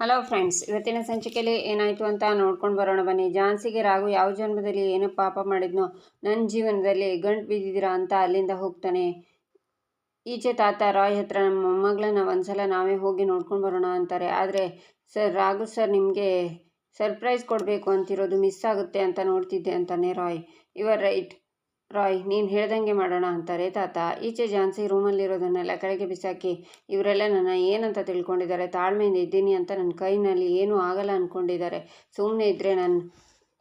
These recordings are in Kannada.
ಹಲೋ ಫ್ರೆಂಡ್ಸ್ ಇವತ್ತಿನ ಸಂಚಿಕೆಯಲ್ಲಿ ಏನಾಯಿತು ಅಂತ ನೋಡ್ಕೊಂಡು ಬರೋಣ ಬನ್ನಿ. ಝಾನ್ಸಿಗೆ ರಾಘು ಯಾವ ಜನ್ಮದಲ್ಲಿ ಏನು ಪಾಪ ಮಾಡಿದ್ನೋ ನನ್ನ ಜೀವನದಲ್ಲಿ ಗಂಟು ಬಿದ್ದಿದ್ದೀರಾ ಅಂತ ಅಲ್ಲಿಂದ ಹೋಗ್ತಾನೆ. ಈಚೆ ತಾತ ರಾಯ್ ಹತ್ರ ನಮ್ಮ ಮೊಮ್ಮಗಳನ್ನ ಒಂದ್ಸಲ ನಾವೇ ಹೋಗಿ ನೋಡ್ಕೊಂಡು ಬರೋಣ ಅಂತಾರೆ. ಆದರೆ ಸರ್, ರಾಘು ಸರ್ ನಿಮಗೆ ಸರ್ಪ್ರೈಸ್ ಕೊಡಬೇಕು ಅಂತಿರೋದು ಮಿಸ್ ಆಗುತ್ತೆ ಅಂತ ನೋಡ್ತಿದ್ದೆ ಅಂತಾನೆ ರಾಯ್. ಯುವರ್ ರೈಟ್ ರಾಯ್, ನೀನು ಹೇಳ್ದಂಗೆ ಮಾಡೋಣ ಅಂತಾರೆ ತಾತ. ಈಚೆ ಝಾನ್ಸಿ ರೂಮಲ್ಲಿರೋದನ್ನೆಲ್ಲ ಕೆಳಗೆ ಬಿಸಾಕಿ, ಇವರೆಲ್ಲ ನನ್ನ ಏನಂತ ತಿಳ್ಕೊಂಡಿದ್ದಾರೆ? ತಾಳ್ಮೆಯಿಂದ ಇದ್ದೀನಿ ಅಂತ ನನ್ನ ಕೈನಲ್ಲಿ ಏನೂ ಆಗಲ್ಲ ಅಂದ್ಕೊಂಡಿದ್ದಾರೆ ಸುಮ್ಮನೆ ಇದ್ದರೆ ನಾನು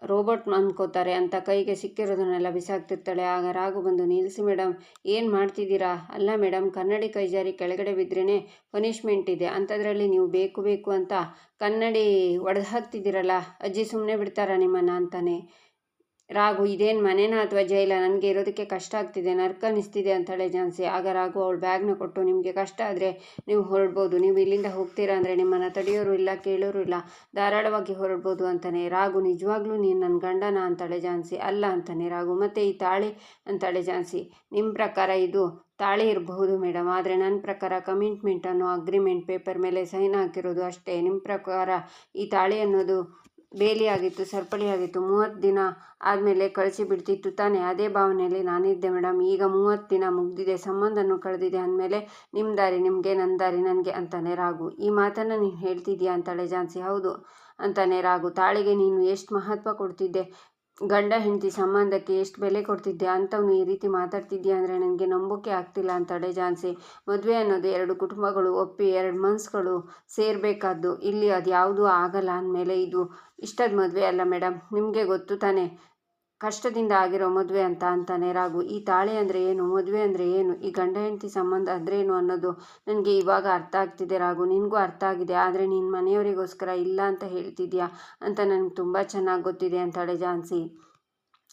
ರೋಬೋಟ್ ಅಂದ್ಕೋತಾರೆ ಅಂತ ಕೈಗೆ ಸಿಕ್ಕಿರೋದನ್ನೆಲ್ಲ ಬಿಸಾಕ್ತಿರ್ತಾಳೆ. ಆಗ ರಾಗು ಬಂದು ನಿಲ್ಲಿಸಿ ಮೇಡಮ್ ಏನು ಮಾಡ್ತಿದ್ದೀರಾ? ಅಲ್ಲ ಮೇಡಮ್ ಕನ್ನಡಿ ಕೈಜಾರಿ ಕೆಳಗಡೆ ಬಿದ್ರೇ ಪನಿಷ್ಮೆಂಟ್ ಇದೆ. ಅಂಥದ್ರಲ್ಲಿ ನೀವು ಬೇಕು ಬೇಕು ಅಂತ ಕನ್ನಡಿ ಒಡೆದು ಹಾಕ್ತಿದ್ದೀರಲ್ಲ, ಅಜ್ಜಿ ಸುಮ್ಮನೆ ಬಿಡ್ತಾರಾ ನಿಮ್ಮನ್ನ? ಅಂತಾನೆ. ರಾಘು, ಇದೇನು ಮನೆನಾ ಅಥವಾ ಜೈಲ? ನನಗೆ ಇರೋದಕ್ಕೆ ಕಷ್ಟ ಆಗ್ತಿದೆ, ನರ್ಕ ಅನಿಸ್ತಿದೆ, ಅಂತಾಳೆ ಝಾನ್ಸಿ. ಆಗ ರಾಘು ಅವಳು ಬ್ಯಾಗ್ನ ಕೊಟ್ಟು, ನಿಮಗೆ ಕಷ್ಟ ಆದರೆ ನೀವು ಹೊರಡ್ಬೋದು, ನೀವು ಇಲ್ಲಿಂದ ಹೋಗ್ತೀರಾ ಅಂದರೆ ನಿಮ್ಮನ್ನು ತಡೆಯೋರು ಇಲ್ಲ, ಕೇಳೋರು ಇಲ್ಲ, ಧಾರಾಳವಾಗಿ ಹೊರಡ್ಬೋದು, ಅಂತಾನೆ. ರಾಘು, ನಿಜವಾಗ್ಲೂ ನೀನು ನನ್ನ ಗಂಡನ? ಅಂತಾಳೆ ಝಾನ್ಸಿ. ಅಲ್ಲ, ಅಂತಾನೆ ರಾಘು. ಮತ್ತು ಈ ತಾಳಿ? ಅಂತಾಳೆ ಝಾನ್ಸಿ. ನಿಮ್ಮ ಪ್ರಕಾರ ಇದು ತಾಳಿ ಇರಬಹುದು ಮೇಡಮ್ ಆದರೆ ನನ್ನ ಪ್ರಕಾರ ಕಮಿಟ್ಮೆಂಟ್ ಅನ್ನೋ ಅಗ್ರಿಮೆಂಟ್ ಪೇಪರ್ ಮೇಲೆ ಸೈನ್ ಹಾಕಿರೋದು ಅಷ್ಟೇ. ನಿಮ್ಮ ಪ್ರಕಾರ ಈ ತಾಳಿ ಅನ್ನೋದು ಬೇಲಿ ಆಗಿತ್ತು, ಸರಪಳಿ ಆಗಿತ್ತು, ಮೂವತ್ತು ದಿನ ಆದಮೇಲೆ ಕಳಿಸಿ ಬಿಡ್ತಿತ್ತು ತಾನೇ. ಅದೇ ಭಾವನೆಯಲ್ಲಿ ನಾನಿದ್ದೆ ಮೇಡಮ್ ಈಗ ಮೂವತ್ತು ದಿನ ಮುಗ್ದಿದೆ, ಸಂಬಂಧನೂ ಕಳೆದಿದೆ ಅಂದಮೇಲೆ ನಿಮ್ಮ ದಾರಿ, ನಿಮಗೆ ನನ್ನ ದಾರಿ, ನನಗೆ ಅಂತಾನೆ ರಾಗು. ಈ ಮಾತನ್ನು ನೀನು ಹೇಳ್ತಿದ್ಯಾ ಅಂತಾಳೆ ಝಾನ್ಸಿ ಹೌದು, ಅಂತಾನೆ ರಾಗು. ತಾಳಿಗೆ ನೀನು ಎಷ್ಟು ಮಹತ್ವ ಕೊಡ್ತಿದ್ದೆ? ಗಂಡ ಹೆಂಡತಿ ಸಂಬಂಧಕ್ಕೆ ಎಷ್ಟು ಬೆಲೆ ಕೊಡ್ತಿದ್ದೆ ಅಂಥವ್ನು ಈ ರೀತಿ ಮಾತಾಡ್ತಿದ್ಯಾ ಅಂದರೆ ನನಗೆ ನಂಬೋಕೆ ಆಗ್ತಿಲ್ಲ ಅಂತಾಳೆ ಝಾನ್ಸಿ ಮದುವೆ ಅನ್ನೋದು ಎರಡು ಕುಟುಂಬಗಳು ಒಪ್ಪಿ ಎರಡು ಮನಸ್ಸುಗಳು ಸೇರಬೇಕಾದ್ದು, ಇಲ್ಲಿ ಅದು ಯಾವುದೂ ಆಗಲ್ಲ ಅಂದಮೇಲೆ ಇದು ಇಷ್ಟದ ಮದುವೆ ಅಲ್ಲ ಮೇಡಮ್ ನಿಮಗೆ ಗೊತ್ತು ತಾನೇ. ಕಷ್ಟದಿಂದ ಆಗಿರೋ ಮದುವೆ ಅಂತ ಅಂತಾನೆ ರಾಘು. ಈ ತಾಳೆ ಅಂದರೆ ಏನು? ಮದುವೆ ಅಂದರೆ ಏನು? ಈ ಗಂಡ ಹೆಂಡತಿ ಸಂಬಂಧ ಅಂದರೆ ಏನು ಅನ್ನೋದು ನನಗೆ ಇವಾಗ ಅರ್ಥ ಆಗ್ತಿದೆ ರಾಗು ನಿನಗೂ ಅರ್ಥ ಆಗಿದೆ, ಆದರೆ ನಿನ್ನ ಮನೆಯವರಿಗೋಸ್ಕರ ಇಲ್ಲ ಅಂತ ಹೇಳ್ತಿದ್ಯಾ ಅಂತ ನನಗೆ ತುಂಬ ಚೆನ್ನಾಗಿ ಗೊತ್ತಿದೆ ಅಂತಾಳೆ ಝಾನ್ಸಿ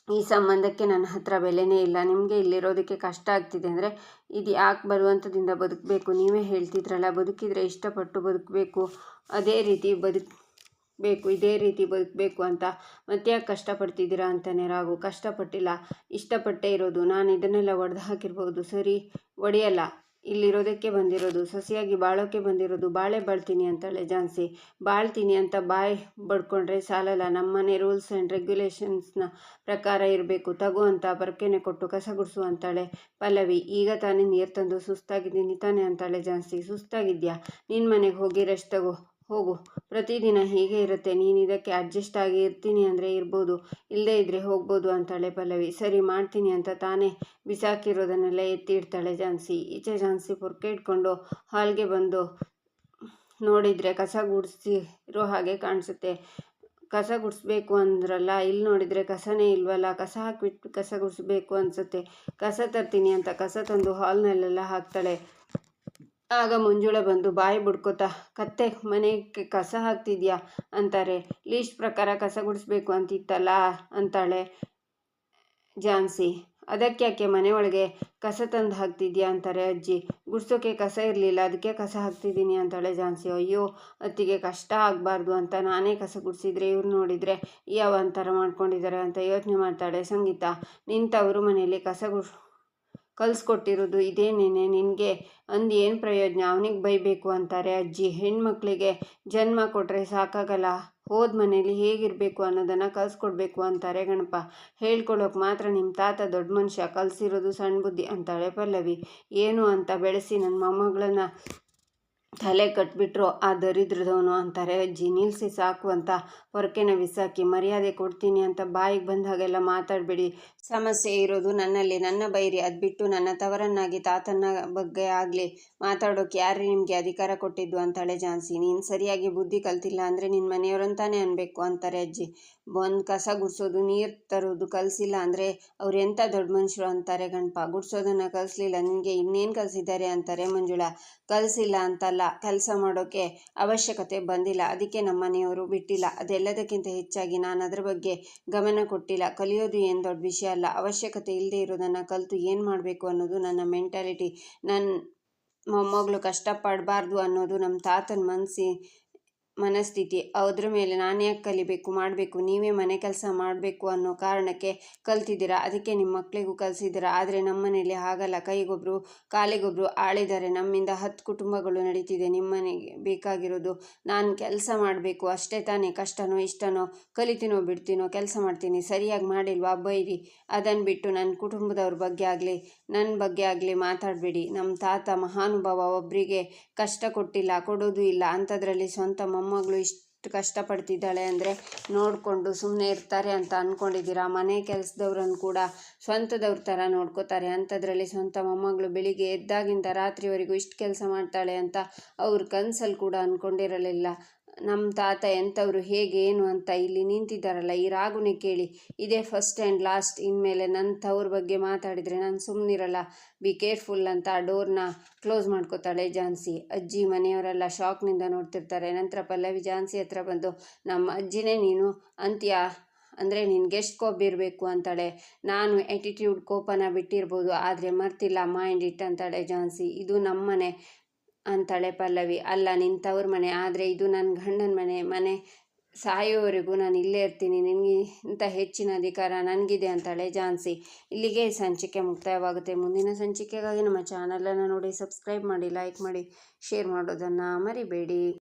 ಈ ಸಂಬಂಧಕ್ಕೆ ನನ್ನ ಹತ್ರ ಬೆಲೆನೇ ಇಲ್ಲ. ನಿಮಗೆ ಇಲ್ಲಿರೋದಕ್ಕೆ ಕಷ್ಟ ಆಗ್ತಿದೆ ಅಂದರೆ ಇದು ಯಾಕೆ ಬರುವಂಥದಿಂದ ಬದುಕಬೇಕು? ನೀವೇ ಹೇಳ್ತಿದ್ರಲ್ಲ, ಬದುಕಿದರೆ ಇಷ್ಟಪಟ್ಟು ಬದುಕಬೇಕು. ಅದೇ ರೀತಿ ಬದುಕು ಬೇಕು ಇದೇ ರೀತಿ ಬದುಕಬೇಕು ಅಂತ. ಮತ್ತ್ಯಾಕೆ ಕಷ್ಟಪಡ್ತಿದ್ದೀರಾ ಅಂತಾನೆ ರಾಗು ಕಷ್ಟಪಟ್ಟಿಲ್ಲ, ಇಷ್ಟಪಟ್ಟೇ ಇರೋದು. ನಾನು ಇದನ್ನೆಲ್ಲ ಒಡೆದು ಹಾಕಿರ್ಬೋದು. ಸರಿ, ಒಡೆಯಲ್ಲ. ಇಲ್ಲಿರೋದಕ್ಕೆ ಬಂದಿರೋದು. ಸಸಿಯಾಗಿ ಬಾಳೋಕೆ ಬಂದಿರೋದು. ಬಾಳೆ ಬಾಳ್ತೀನಿ ಅಂತಾಳೆ ಜಾನ್ಸಿ. ಬಾಳ್ತೀನಿ ಅಂತ ಬಾಯ್ ಬಡ್ಕೊಂಡ್ರೆ ಸಾಲಲ್ಲ. ನಮ್ಮನೆ ರೂಲ್ಸ್ ಆ್ಯಂಡ್ ರೆಗ್ಯುಲೇಷನ್ಸ್ನ ಪ್ರಕಾರ ಇರಬೇಕು. ತಗೋ ಅಂತ ಕೊಟ್ಟು ಕಸ ಗುಡಿಸು ಅಂತಾಳೆ ಪಲ್ಲವಿ. ಈಗ ತಾನೇ ನೀರು ತಂದು ಸುಸ್ತಾಗಿದ್ದೀನಿ ತಾನೆ ಅಂತಾಳೆ ಜಾನ್ಸಿ. ಸುಸ್ತಾಗಿದ್ಯಾ? ನಿನ್ನ ಮನೆಗೆ ಹೋಗಿ ರೆಸ್ಟ್ ತಗೋ. ಹೋಗು. ಪ್ರತಿದಿನ ಹೀಗೆ ಇರುತ್ತೆ. ನೀನು ಇದಕ್ಕೆ ಅಡ್ಜಸ್ಟ್ ಆಗಿ ಇರ್ತೀನಿ ಅಂದರೆ ಇರ್ಬೋದು. ಇಲ್ಲದೇ ಇದ್ದರೆ ಹೋಗ್ಬೋದು ಅಂತಾಳೆ ಪಲ್ಲವಿ. ಸರಿ, ಮಾಡ್ತೀನಿ ಅಂತ ತಾನೇ ಬಿಸಾಕಿರೋದನ್ನೆಲ್ಲ ಎತ್ತಿ ಇಡ್ತಾಳೆ ಝಾನ್ಸಿ ಈಚೆ ಝಾನ್ಸಿ ಪೊರ್ಕೆ ಇಟ್ಕೊಂಡು ಹಾಲ್ಗೆ ಬಂದು ನೋಡಿದರೆ ಕಸ ಗುಡಿಸಿರೋ ಹಾಗೆ ಕಾಣಿಸುತ್ತೆ. ಕಸ ಗುಡಿಸ್ಬೇಕು ಅಂದ್ರಲ್ಲ ಇಲ್ಲಿ ನೋಡಿದರೆ ಕಸನೇ ಇಲ್ವಲ್ಲ. ಕಸ ಹಾಕಿಬಿಟ್ಟು ಕಸ ಗುಡಿಸ್ಬೇಕು ಅನಿಸುತ್ತೆ. ಕಸ ತರ್ತೀನಿ ಅಂತ ಕಸ ತಂದು ಹಾಲ್ನಲ್ಲೆಲ್ಲ ಹಾಕ್ತಾಳೆ. ಆಗ ಮಂಜುಳ ಬಂದು ಬಾಯಿ ಬಿಡ್ಕೋತಾ, ಕತ್ತೆ ಮನೆಗೆ ಕಸ ಹಾಕ್ತಿದ್ಯಾ? ಅಂತಾರೆ. ಲೀಸ್ಟ್ ಪ್ರಕಾರ ಕಸ ಗುಡಿಸ್ಬೇಕು ಅಂತಿತ್ತಲ್ಲ, ಅಂತಾಳೆ ಜಾನ್ಸಿ ಅದಕ್ಕೆ ಮನೆ ಒಳಗೆ ಕಸ ತಂದು ಹಾಕ್ತಿದ್ಯಾ? ಅಂತಾರೆ ಅಜ್ಜಿ. ಗುಡ್ಸೋಕೆ ಕಸ ಇರಲಿಲ್ಲ ಅದಕ್ಕೆ ಕಸ ಹಾಕ್ತಿದ್ದೀನಿ, ಅಂತಾಳೆ ಜಾನ್ಸಿ ಅಯ್ಯೋ, ಅತ್ತಿಗೆ ಕಷ್ಟ ಆಗಬಾರ್ದು ಅಂತ ನಾನೇ ಕಸ ಗುಡಿಸಿದ್ರೆ ಇವ್ರು ನೋಡಿದರೆ ಯಾವ ಅಂತರ ಮಾಡ್ಕೊಂಡಿದ್ದಾರೆ ಅಂತ ಯೋಚನೆ ಮಾಡ್ತಾಳೆ ಸಂಗೀತ. ನಿಂತವರು ಮನೆಯಲ್ಲಿ ಕಸ ಗುಡ್ ಕಲಿಸ್ಕೊಟ್ಟಿರೋದು, ಇದೇನೇನೆ ನಿನಗೆ? ಅಂದು ಏನು ಪ್ರಯೋಜನ? ಅವನಿಗೆ ಬೈಬೇಕು ಅಂತಾರೆ ಅಜ್ಜಿ. ಹೆಣ್ಮಕ್ಳಿಗೆ ಜನ್ಮ ಕೊಟ್ಟರೆ ಸಾಕಾಗಲ್ಲ. ಹೋದ ಮನೇಲಿ ಹೇಗಿರಬೇಕು ಅನ್ನೋದನ್ನು ಕಲಿಸ್ಕೊಡ್ಬೇಕು ಅಂತಾರೆ ಗಣಪ. ಹೇಳ್ಕೊಳ್ಳೋಕೆ ಮಾತ್ರ ನಿಮ್ಮ ತಾತ ದೊಡ್ಡ ಮನುಷ್ಯ ಕಲಿಸಿರೋದು ಸಣ್ಣ ಬುದ್ಧಿ ಅಂತಾಳೆ ಪಲ್ಲವಿ. ಏನು ಅಂತ ಬೆಳೆಸಿ ನನ್ನ ಮೊಮ್ಮಗಳನ್ನ ತಲೆ ಕಟ್ಬಿಟ್ರು, ಆ ದರಿದ್ರದವನು ಅಂತಾರೆ ನಿಲ್ಲಿಸಿ ಸಾಕು ಅಂತ ಹೊರಕೆನ ಬಿಸಾಕಿ, ಮರ್ಯಾದೆ ಕೊಡ್ತೀನಿ ಅಂತ ಬಾಯಿಗೆ ಬಂದಾಗೆಲ್ಲ ಮಾತಾಡಬೇಡಿ. ಸಮಸ್ಯೆ ಇರೋದು ನನ್ನಲ್ಲಿ, ನನ್ನ ಬೈರಿ, ಅದು ಬಿಟ್ಟು ನನ್ನ ತವರನ್ನಾಗಿ ತಾತನ ಬಗ್ಗೆ ಆಗಲಿ, ಮಾತಾಡೋಕೆ ಯಾರು ನಿಮಗೆ ಅಧಿಕಾರ ಕೊಟ್ಟಿದ್ದು? ಅಂತಾಳೆ ಝಾನ್ಸಿ. ನೀನು ಸರಿಯಾಗಿ ಬುದ್ಧಿ ಕಲ್ತಿಲ್ಲ ಅಂದರೆ ನಿನ್ನ ಮನೆಯವರಂತಾನೆ ಅನ್ಬೇಕು, ಅಂತಾರೆ ಅಜ್ಜಿ. ಒಂದು ಕಸ ಗುಡಿಸೋದು, ನೀರು ತರೋದು ಕಲಿಸಿಲ್ಲ ಅಂದರೆ ಅವ್ರು ಎಂಥ ದೊಡ್ಡ ಮನುಷ್ಯರು? ಅಂತಾರೆ ಗಣಪ ಗುಡಿಸೋದನ್ನು ಕಲಿಸ್ಲಿಲ್ಲ, ನಿನಗೆ ಇನ್ನೇನು ಕಲಿಸಿದ್ದಾರೆ? ಅಂತಾರೆ ಮಂಜುಳಾ. ಕಲಿಸಿಲ್ಲ ಅಂತಲ್ಲ ಕೆಲಸ ಮಾಡೋಕ್ಕೆ ಅವಶ್ಯಕತೆ ಬಂದಿಲ್ಲ, ಅದಕ್ಕೆ ನಮ್ಮ ಮನೆಯವರು ಬಿಟ್ಟಿಲ್ಲ. ಅದೆಲ್ಲದಕ್ಕಿಂತ ಹೆಚ್ಚಾಗಿ ನಾನು ಅದರ ಬಗ್ಗೆ ಗಮನ ಕೊಟ್ಟಿಲ್ಲ. ಕಲಿಯೋದು ಏನು ದೊಡ್ಡ ವಿಷಯ ಅಲ್ಲ. ಅವಶ್ಯಕತೆ ಇಲ್ಲದೆ ಇರೋದನ್ನು ಕಲಿತು ಏನು ಮಾಡಬೇಕು ಅನ್ನೋದು ನನ್ನ ಮೆಂಟಾಲಿಟಿ ನನ್ನ ಮೊಮ್ಮಗಳು ಕಷ್ಟಪಡಬಾರ್ದು ಅನ್ನೋದು ನಮ್ಮ ತಾತನ ಮನಸ್ಸಿ ಮನಸ್ಥಿತಿ ಅದ್ರ ಮೇಲೆ ನಾನು ಯಾಕೆ ಕಲಿಬೇಕು, ಮಾಡಬೇಕು, ನೀವೇ ಮನೆ ಕೆಲಸ ಮಾಡಬೇಕು ಅನ್ನೋ ಕಾರಣಕ್ಕೆ ಕಲ್ತಿದ್ದೀರಾ? ಅದಕ್ಕೆ ನಿಮ್ಮ ಮಕ್ಕಳಿಗೂ ಕಲಿಸಿದ್ದೀರಾ? ಆದರೆ ನಮ್ಮನೇಲಿ ಹಾಗಲ್ಲ. ಕೈಗೊಬ್ಬರು ಕಾಲಿಗೊಬ್ಬರು ಆಳಿದ್ದಾರೆ. ನಮ್ಮಿಂದ ಹತ್ತು ಕುಟುಂಬಗಳು ನಡೀತಿದೆ. ನಿಮ್ಮನೆಗೆ ಬೇಕಾಗಿರೋದು ನಾನು ಕೆಲಸ ಮಾಡಬೇಕು. ಅಷ್ಟೇ ತಾನೇ ಕಷ್ಟನೋ, ಇಷ್ಟನೋ ಕಲಿತೀನೋ, ಬಿಡ್ತೀನೋ ಕೆಲಸ ಮಾಡ್ತೀನಿ. ಸರಿಯಾಗಿ ಮಾಡಿಲ್ವಾ? ಬೈರಿ. ಅದನ್ನು ಬಿಟ್ಟು ನನ್ನ ಕುಟುಂಬದವ್ರ ಬಗ್ಗೆ ಆಗಲಿ ನನ್ನ ಬಗ್ಗೆ ಆಗಲಿ ಮಾತಾಡಬೇಡಿ. ನಮ್ಮ ತಾತ ಮಹಾನುಭಾವ ಒಬ್ಬರಿಗೆ ಕಷ್ಟ ಕೊಟ್ಟಿಲ್ಲ, ಕೊಡೋದು ಇಲ್ಲ. ಅಂಥದ್ರಲ್ಲಿ ಸ್ವಂತ ಮೊಮ್ಮಗಳು ಇಷ್ಟು ಕಷ್ಟಪಡ್ತಿದ್ದಾಳೆ ಅಂದರೆ ನೋಡಿಕೊಂಡು ಸುಮ್ಮನೆ ಇರ್ತಾರೆ ಅಂತ ಅಂದ್ಕೊಂಡಿದ್ದೀರಾ ಮನೆ ಕೆಲಸದವ್ರನ್ನು ಕೂಡ ಸ್ವಂತದವ್ರ ಥರ ನೋಡ್ಕೋತಾರೆ. ಅಂಥದ್ರಲ್ಲಿ ಸ್ವಂತ ಮೊಮ್ಮಗಳು ಬೆಳಿಗ್ಗೆ ಎದ್ದಾಗಿಂದ ರಾತ್ರಿವರೆಗೂ ಇಷ್ಟು ಕೆಲಸ ಮಾಡ್ತಾಳೆ ಅಂತ ಅವ್ರ ಕನಸಲ್ಲಿ ಕೂಡ ಅಂದ್ಕೊಂಡಿರಲಿಲ್ಲ ನಮ್ಮ ತಾತ ಎಂಥವ್ರು ಹೇಗೆ, ಏನು ಅಂತ ಇಲ್ಲಿ ನಿಂತಿದ್ದಾರಲ್ಲ, ಈ ರಾಗುನೇ ಕೇಳಿ. ಇದೇ ಫಸ್ಟ್ ಆ್ಯಂಡ್ ಲಾಸ್ಟ್ ಇನ್ಮೇಲೆ ನನ್ನ ತವ್ರ ಬಗ್ಗೆ ಮಾತಾಡಿದರೆ ನಾನು ಸುಮ್ಮನಿರಲ್ಲ ಬಿ ಕೇರ್ಫುಲ್ ಅಂತ ಆ ಡೋರ್ನ ಕ್ಲೋಸ್ ಮಾಡ್ಕೋತಾಳೆ ಝಾನ್ಸಿ ಅಜ್ಜಿ ಮನೆಯವರೆಲ್ಲ ಶಾಕ್ನಿಂದ ನೋಡ್ತಿರ್ತಾರೆ. ನಂತರ ಪಲ್ಲವಿ ಝಾನ್ಸಿ ಹತ್ರ ಬಂದು, ನಮ್ಮ ಅಜ್ಜಿನೇ ನೀನು, ಅಂತ್ಯ? ಅಂದರೆ ನಿನ್ಗೆ ಕೋಪ್ ಇರಬೇಕು ಅಂತಾಳೆ. ನಾನು ಆ್ಯಟಿಟ್ಯೂಡ್ ಕೋಪನ ಬಿಟ್ಟಿರ್ಬೋದು, ಆದರೆ ಮರ್ತಿಲ್ಲ ಮೈಂಡ್ ಇಟ್ ಅಂತಾಳೆ ಝಾನ್ಸಿ ಇದು ನಮ್ಮನೆ. ಅಂತಾಳೆ ಪಲ್ಲವಿ. ಅಲ್ಲ ನಿನ್ನ ಮನೆ. ಆದರೆ ಇದು ನನ್ನ ಗಂಡನ ಮನೆ. ಮನೆ ಸಾಯೋವರೆಗೂ ನಾನು ಇಲ್ಲೇ ಇರ್ತೀನಿ. ನಿನಗೆ ಇಂಥ ಹೆಚ್ಚಿನ ಅಧಿಕಾರ ನನಗಿದೆ ಅಂತಾಳೆ ಝಾನ್ಸಿ ಇಲ್ಲಿಗೆ ಸಂಚಿಕೆ ಮುಕ್ತಾಯವಾಗುತ್ತೆ. ಮುಂದಿನ ಸಂಚಿಕೆಗಾಗಿ ನಮ್ಮ ಚಾನಲನ್ನು ನೋಡಿ, ಸಬ್ಸ್ಕ್ರೈಬ್ ಮಾಡಿ, ಲೈಕ್ ಮಾಡಿ, ಶೇರ್ ಮಾಡೋದನ್ನು ಮರಿಬೇಡಿ.